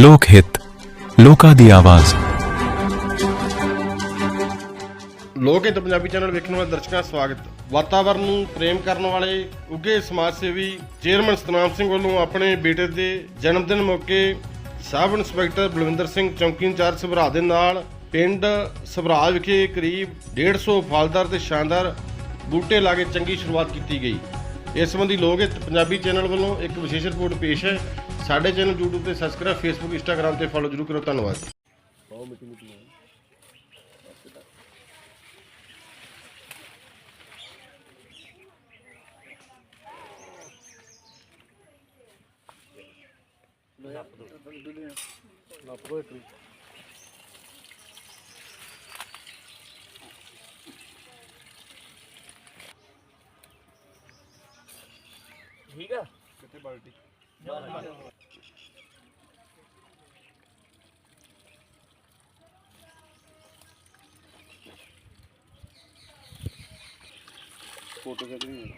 ਲੋਕ ਹਿੱਤ, ਲੋਕਾਂ ਦੀ ਆਵਾਜ਼। ਲੋਕ ਹਿੱਤ ਪੰਜਾਬੀ ਚੈਨਲ ਵੇਖਣ ਵਾਲੇ ਦਰਸ਼ਕਾਂ ਦਾ ਸਵਾਗਤ। ਵਾਤਾਵਰਣ ਨੂੰ ਪ੍ਰੇਮ ਕਰਨ ਵਾਲੇ ਉੱਘੇ ਸਮਾਜ ਸੇਵੀ ਚੇਅਰਮੈਨ ਸਤਨਾਮ ਸਿੰਘ ਵੱਲੋਂ ਆਪਣੇ ਬੇਟੇ ਦੇ ਜਨਮ ਦਿਨ ਮੌਕੇ ਸਬ ਇੰਸਪੈਕਟਰ ਬਲਵਿੰਦਰ ਸਿੰਘ ਚੌਂਕੀ ਇੰਚਾਰਜ ਸਭਰਾ ਦੇ ਨਾਲ ਪਿੰਡ ਸਭਰਾ ਵਿਖੇ ਕਰੀਬ 150 ਫਲਦਾਰ ਤੇ ਸ਼ਾਨਦਾਰ ਬੂਟੇ ਲਾ ਕੇ ਚੰਗੀ ਸ਼ੁਰੂਆਤ ਕੀਤੀ ਗਈ। ਇਸ ਸੰਬੰਧੀ ਲੋਕ ਹਿੱਤ ਪੰਜਾਬੀ ਚੈਨਲ ਵੱਲੋਂ ਇੱਕ ਵਿਸ਼ੇਸ਼ ਰਿਪੋਰਟ ਪੇਸ਼ ਹੈ। ਸਾਡੇ ਚੈਨਲ YouTube ਤੇ ਸਬਸਕ੍ਰਾਈਬ Facebook Instagram ਤੇ ਫੋਲੋ ਜਰੂਰ ਕਰੋ। ਧੰਨਵਾਦ। ਠੀਕ ਆ? ਫੋਟੋ ਖਿੱਚਣੀ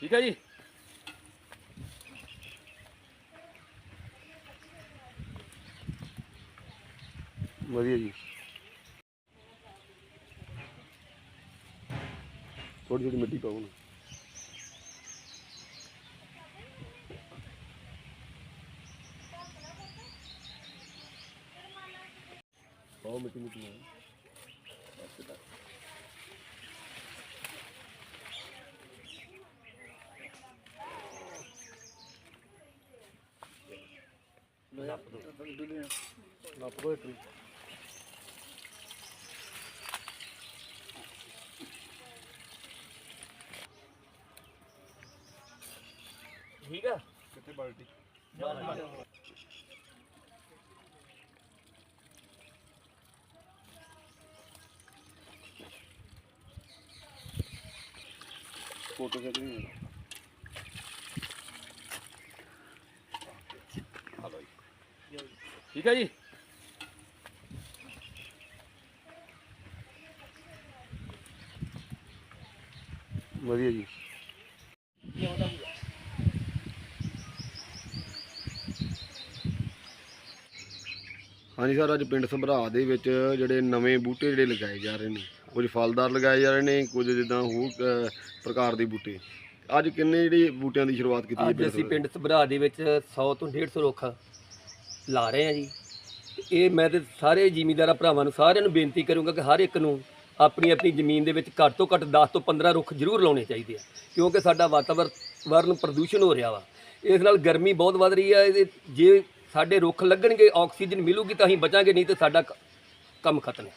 ਠੀਕ ਆ ਜੀ? ਵਧੀਆ ਜੀ। ਥੋੜੀ ਜਿਹੀ ਮਿੱਟੀ ਪਾਉਣ ਪਾਓ ਮਿੱਟੀ ਮਿੱਟੀ ਨਾਲ। ਨੱਪ ਦੋ ਇੱਕ ਵੀ। ਠੀਕ ਆ ਕਿੱਥੇ ਬਾਲਟੀ ਫੋਟੋ ਖਿੱਚਣੀ ਹੈ। ਠੀਕ ਆ ਜੀ? ਵਧੀਆ ਜੀ। ਹਾਂਜੀ ਸਰ ਅੱਜ ਪਿੰਡ ਸੰਭਰਾ ਦੇ ਵਿੱਚ ਜਿਹੜੇ ਨਵੇਂ ਬੂਟੇ ਜਿਹੜੇ ਲਗਾਏ ਜਾ ਰਹੇ ਨੇ ਕੁਝ ਫਲਦਾਰ ਲਗਾਏ ਜਾ ਰਹੇ ਨੇ ਕੁਝ ਜਿੱਦਾਂ ਹੋਰ ਪ੍ਰਕਾਰ ਦੇ ਬੂਟੇ। ਅੱਜ ਕਿੰਨੇ ਜਿਹੜੇ ਬੂਟਿਆਂ ਦੀ ਸ਼ੁਰੂਆਤ ਕੀਤੀ ਹੈ ਅੱਜ ਅਸੀਂ ਪਿੰਡ ਸਭਰਾ ਦੇ ਵਿੱਚ 100 ਤੋਂ 150 ਰੁੱਖ ਲਾ ਰਹੇ ਆ ਜੀ। ਇਹ ਮੈਂ ਤੇ ਸਾਰੇ ਜ਼ਿਮੀਂਦਾਰਾਂ ਭਰਾਵਾਂ ਨੂੰ ਸਾਰਿਆਂ ਨੂੰ ਬੇਨਤੀ ਕਰੂੰਗਾ ਕਿ ਹਰ ਇੱਕ ਨੂੰ ਆਪਣੀ ਆਪਣੀ ਜ਼ਮੀਨ ਦੇ ਵਿੱਚ ਘੱਟ ਤੋਂ ਘੱਟ 10 ਤੋਂ 15 ਰੁੱਖ ਜ਼ਰੂਰ ਲਾਉਣੇ ਚਾਹੀਦੇ ਆ ਕਿਉਂਕਿ ਸਾਡਾ ਵਾਤਾਵਰਨ ਪ੍ਰਦੂਸ਼ਣ ਹੋ ਰਿਹਾ ਵਾ। ਇਸ ਨਾਲ ਗਰਮੀ ਬਹੁਤ ਵੱਧ ਰਹੀ ਹੈ ਇਹਦੇ ਜੇ ਸਾਡੇ ਰੁੱਖ ਲੱਗਣਗੇ ਆਕਸੀਜਨ ਮਿਲੂਗੀ ਤਾਂ ਅਸੀਂ ਬਚਾਂਗੇ ਨਹੀਂ ਤੇ ਸਾਡਾ ਕ- ਕੰਮ ਖਤਮ ਹੈ।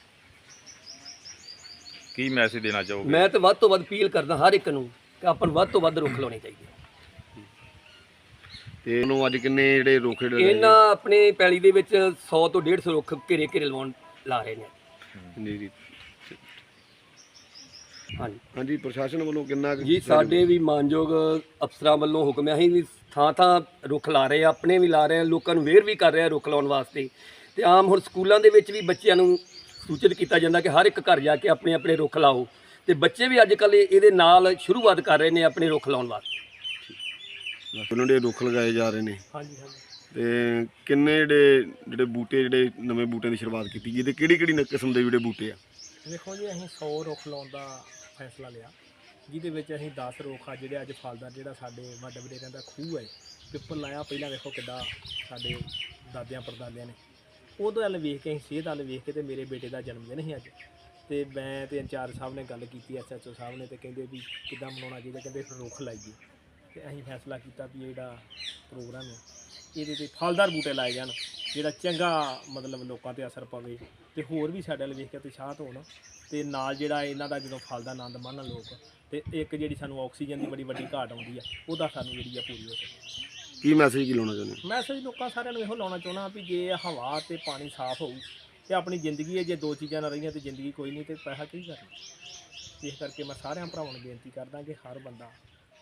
ਕੀ ਮੈਸੇਜ ਦੇਣਾ ਚਾਹੋਗੇ? ਮੈਂ ਤਾਂ ਵੱਧ ਤੋਂ ਵੱਧ ਅਪੀਲ ਕਰਦਾ ਹਰ ਇੱਕ ਨੂੰ ਕਿ ਆਪਾਂ ਨੂੰ ਵੱਧ ਤੋਂ ਵੱਧ ਰੁੱਖ ਲਾਉਣੇ ਚਾਹੀਦੇ ਤੇ ਉਹਨੂੰ ਅੱਜ ਕਿੰਨੇ ਜਿਹੜੇ ਰੋਖੇ ਲਗਾਏ ਇਹਨਾਂ ਆਪਣੇ ਪੈਲੀ ਦੇ ਵਿੱਚ 100 ਤੋਂ 150 ਰੁੱਖ ਘੇਰੇ ਘੇਰੇ ਲਵਾਉਣ ਲਾ ਰਹੇ ਨੇ। ਜੀ ਜੀ। ਹਾਂਜੀ। ਹਾਂਜੀ ਪ੍ਰਸ਼ਾਸਨ ਵੱਲੋਂ ਕਿੰਨਾ ਕੁ ਜੀ ਸਾਡੇ ਵੀ ਮਾਨਯੋਗ ਅਫਸਰਾਂ ਵੱਲੋਂ ਹੁਕਮ ਹੈ ਅਸੀਂ ਵੀ ਥਾਂ ਥਾਂ ਰੁੱਖ ਲਾ ਰਹੇ ਆ ਆਪਣੇ ਵੀ ਲਾ ਰਹੇ ਆ ਲੋਕਾਂ ਨੂੰ ਵੇਰ ਵੀ ਕਰ ਰਹੇ ਆ ਰੁੱਖ ਲਾਉਣ ਵਾਸਤੇ। ਤੇ ਆਮ ਹੁਣ ਸਕੂਲਾਂ ਦੇ ਵਿੱਚ ਵੀ ਬੱਚਿਆਂ ਨੂੰ ਸੂਚਿਤ ਕੀਤਾ ਜਾਂਦਾ ਕਿ ਹਰ ਇੱਕ ਘਰ ਜਾ ਕੇ ਆਪਣੇ ਆਪਣੇ ਰੁੱਖ ਲਾਓ। ਤੇ ਬੱਚੇ ਵੀ ਅੱਜ ਕੱਲ੍ਹ ਇਹਦੇ ਨਾਲ ਸ਼ੁਰੂਆਤ ਕਰ ਰਹੇ ਨੇ ਆਪਣੇ ਰੁੱਖ ਲਾਉਣ ਵਾਸਤੇ। ਉਹਨਾਂ ਦੇ ਰੁੱਖ ਲਗਾਏ ਜਾ ਰਹੇ ਨੇ? ਹਾਂਜੀ ਹਾਂਜੀ। ਤੇ ਕਿੰਨੇ ਜਿਹੜੇ ਜਿਹੜੇ ਬੂਟੇ ਜਿਹੜੇ ਨਵੇਂ ਬੂਟਿਆਂ ਦੀ ਸ਼ੁਰੂਆਤ ਕੀਤੀ ਗਈ ਤੇ ਕਿਹੜੀ ਕਿਹੜੀ ਕਿਸਮ ਦੇ ਜਿਹੜੇ ਬੂਟੇ ਆ? ਦੇਖੋ ਜੀ ਅਸੀਂ 100 ਰੁੱਖ ਲਾਉਣ ਦਾ ਫੈਸਲਾ ਲਿਆ, ਜਿਹਦੇ ਵਿੱਚ ਅਸੀਂ 10 ਰੁੱਖ ਆ ਜਿਹੜੇ ਅੱਜ ਫਲਦਾਰ, ਜਿਹੜਾ ਸਾਡੇ ਵੱਡੇ ਵਡੇਰਿਆਂ ਦਾ ਖੂਹ ਹੈ, ਪਿੱਪਲ ਲਾਇਆ, ਪਹਿਲਾਂ ਵੇਖੋ ਕਿੱਡਾ ਸਾਡੇ ਦਾਦਿਆਂ ਪਰਦਾਦਿਆਂ ਨੇ। ਉਹਦੇ ਵੱਲ ਵੇਖ ਕੇ ਅਸੀਂ ਸਿਹਤ ਵੱਲ ਵੇਖ ਕੇ ਤੇ ਮੇਰੇ ਬੇਟੇ ਦਾ ਜਨਮ ਦਿਨ ਸੀ ਅੱਜ। ਤੇ ਮੈਂ ਤੇ ਇੰਚਾਰਜ ਸਾਹਿਬ ਨੇ ਗੱਲ ਕੀਤੀ ਐਸਐਚਓ ਸਾਹਿਬ ਨੇ ਤੇ ਕਹਿੰਦੇ ਵੀ ਕਿੱਦਾਂ ਮਨਾਉਣਾ ਚਾਹੀਦਾ, ਕਹਿੰਦੇ ਫਿਰ ਰੁੱਖ ਲਾਈਏ। ਤੇ ਅਸੀਂ ਫੈਸਲਾ ਕੀਤਾ ਵੀ ਇਹ ਜਿਹੜਾ ਪ੍ਰੋਗਰਾਮ ਹੈ, ਇਹਦੇ ਤੇ ਫਲਦਾਰ ਬੂਟੇ ਲਾਏ ਜਾਣ, ਜਿਹੜਾ ਚੰਗਾ ਮਤਲਬ ਲੋਕਾਂ ਤੇ ਅਸਰ ਪਵੇ। ਤੇ ਹੋਰ ਵੀ ਸਾਡੇ ਵੱਲ ਵੇਖ ਕੇ ਉਤਸ਼ਾਹਤ ਹੋਣ। ਤੇ ਨਾਲ ਜਿਹੜਾ ਇਹਨਾਂ ਦਾ ਜਦੋਂ ਫਲ ਦਾ ਆਨੰਦ ਮਾਣਨ ਲੋਕ ਤੇ ਇੱਕ ਜਿਹੜੀ ਸਾਨੂੰ ਆਕਸੀਜਨ ਦੀ ਬੜੀ ਵੱਡੀ ਘਾਟ ਆਉਂਦੀ ਆ ਉਹਦਾ ਸਾਨੂੰ ਜਿਹੜੀ ਆ ਪੂਰੀ ਹੋ ਸਕੇ। ਕੀ ਮੈਸੇਜ ਕੀ ਲਾਉਣਾ ਚਾਹੁੰਦੇ ਮੈਸੇਜ ਲੋਕਾਂ ਸਾਰਿਆਂ ਨੂੰ ਇਹੋ ਲਾਉਣਾ ਚਾਹੁੰਦਾ ਵੀ ਜੇ ਹਵਾ ਤੇ ਪਾਣੀ ਸਾਫ਼ ਹੋਊ ਤੇ ਆਪਣੀ ਜ਼ਿੰਦਗੀ ਹੈ ਜੇ ਦੋ ਚੀਜ਼ਾਂ ਨਾ ਰਹੀਆਂ ਤੇ ਜ਼ਿੰਦਗੀ ਕੋਈ ਨਹੀਂ ਤੇ ਪੈਸਾ ਕੀ ਕਰਨਾ? ਇਸ ਕਰਕੇ ਮੈਂ ਸਾਰਿਆਂ ਭਰਾਵਾਂ ਨੂੰ ਬੇਨਤੀ ਕਰਦਾ ਕਿ ਹਰ ਬੰਦਾ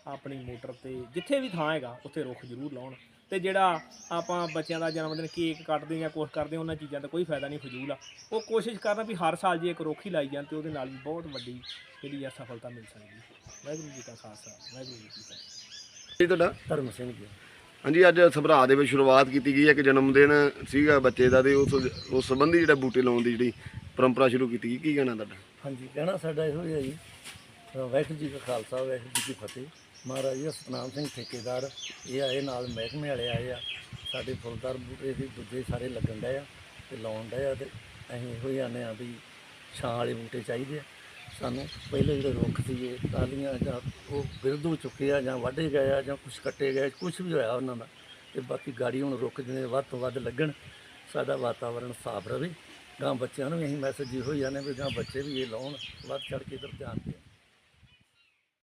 ਆਪਣੀ ਮੋਟਰ ਤੇ ਜਿੱਥੇ ਵੀ ਥਾਂ ਹੈਗਾ ਉੱਥੇ ਰੁੱਖ ਜ਼ਰੂਰ ਲਾਉਣ। ਤੇ ਜਿਹੜਾ ਆਪਾਂ ਬੱਚਿਆਂ ਦਾ ਜਨਮ ਦਿਨ ਕੇਕ ਕੱਟਦੇ ਜਾਂ ਕੁਛ ਕਰਦੇ ਉਹਨਾਂ ਚੀਜ਼ਾਂ ਦਾ ਕੋਈ ਫਾਇਦਾ ਨਹੀਂ ਫਜ਼ੂਲ ਆ। ਉਹ ਕੋਸ਼ਿਸ਼ ਕਰਨ ਵੀ ਹਰ ਸਾਲ ਜੇ ਇੱਕ ਰੁੱਖ ਹੀ ਲਾਈ ਜਾਣ ਤੇ ਉਹਦੇ ਨਾਲ ਵੀ ਬਹੁਤ ਵੱਡੀ ਜਿਹੜੀ ਆ ਸਫਲਤਾ ਮਿਲ ਸਕਦੀ ਹੈ। ਵਾਹਿਗੁਰੂ ਜੀ ਕਾ ਖਾਲਸਾ ਵਾਹਿਗੁਰੂ ਜੀ ਕੀ ਫਤਿਹ। ਜੀ ਤੁਹਾਡਾ? ਧਰਮ ਸਿੰਘ ਜੀ। ਹਾਂਜੀ ਅੱਜ ਸਭਰਾ ਦੇ ਵਿੱਚ ਸ਼ੁਰੂਆਤ ਕੀਤੀ ਗਈ ਹੈ। ਕਿ ਜਨਮ ਦਿਨ ਸੀਗਾ ਬੱਚੇ ਦਾ ਤੇ ਉਸ ਉਸ ਸੰਬੰਧੀ ਜਿਹੜਾ ਬੂਟੇ ਲਾਉਣ ਦੀ ਜਿਹੜੀ ਪਰੰਪਰਾ ਸ਼ੁਰੂ ਕੀਤੀ ਗਈ। ਕੀ ਕਹਿਣਾ ਤੁਹਾਡਾ? ਹਾਂਜੀ ਕਹਿਣਾ ਸਾਡਾ ਇਹੋ ਹੀ ਹੈ ਜੀ। ਵਾਹਿਗੁਰੂ ਜੀ ਕਾ ਖਾਲਸਾ ਵਾਹਿਗੁਰੂ ਜੀ ਕੀ ਫਤਿਹ। ਮਹਾਰਾਜ ਜੀ, ਸਤਨਾਮ ਸਿੰਘ ਠੇਕੇਦਾਰ, ਇਹ ਆਏ ਨਾਲ ਮਹਿਕਮੇ ਵਾਲੇ ਆਏ ਆ। ਸਾਡੇ ਫੁੱਲਦਾਰ ਬੂਟੇ ਵੀ ਦੂਜੇ ਸਾਰੇ ਲੱਗਣ ਡਏ ਆ ਤੇ ਲਾਉਣ ਡਏ ਆ ਤੇ ਅਸੀਂ ਇਹੋ ਹੀ ਆਨੇ ਆ ਵੀ ਛਾਂ ਵਾਲੇ ਬੂਟੇ ਚਾਹੀਦੇ ਆ। ਸਾਨੂੰ ਪਹਿਲੇ ਜਿਹੜੇ ਰੁੱਖ ਸੀਗੇ ਟਾਲੀਆਂ ਜਾਂ ਉਹ ਬਿਰਧ ਹੋ ਚੁੱਕੇ ਆ ਜਾਂ ਵਾਢੇ ਗਏ ਆ ਜਾਂ ਕੁਝ ਕੱਟੇ ਗਏ ਕੁਝ ਵੀ ਹੋਇਆ ਉਹਨਾਂ ਦਾ। ਤੇ ਬਾਕੀ ਗਾੜੀ ਹੁਣ ਰੁੱਖ ਜਿਵੇਂ ਵੱਧ ਤੋਂ ਵੱਧ ਲੱਗਣ, ਸਾਡਾ ਵਾਤਾਵਰਣ ਸਾਫ਼ ਰਵੇ। ਗਾਂ ਬੱਚਿਆਂ ਨੂੰ ਵੀ ਅਸੀਂ ਮੈਸੇਜ ਇਹੋ ਹੀ ਆਨੇ ਵੀ ਗਾਂ ਬੱਚੇ ਵੀ ਇਹ ਲਾਉਣ, ਵੱਧ ਚੜ ਕੇ ਇਧਰ ਧਿਆਨ ਦੇਣ।